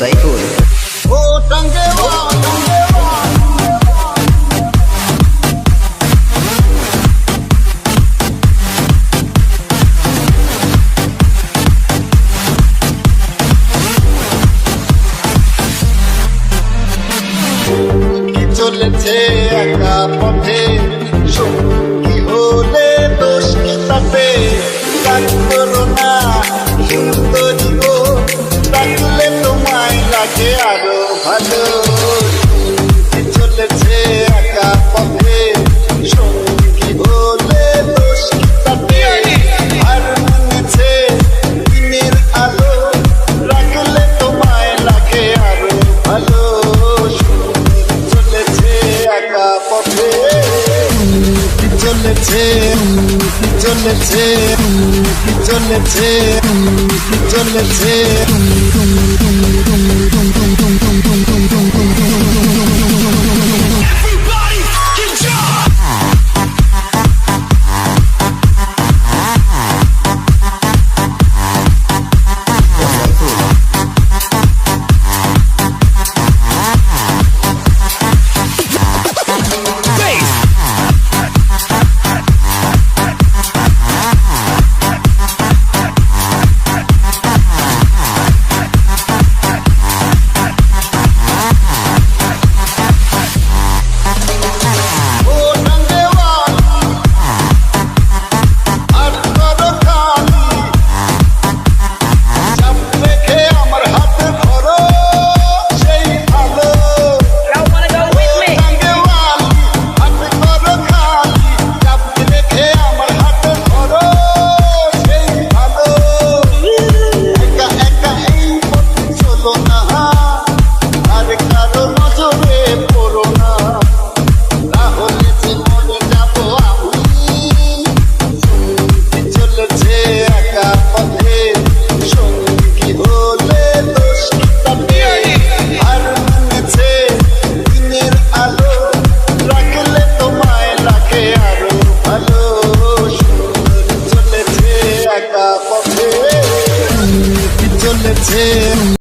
সাইফুল। ও টঙ্গে চলেছে একা পথে? চলেছে কি চলেছে কি চলেছে কি চলেছে sevmem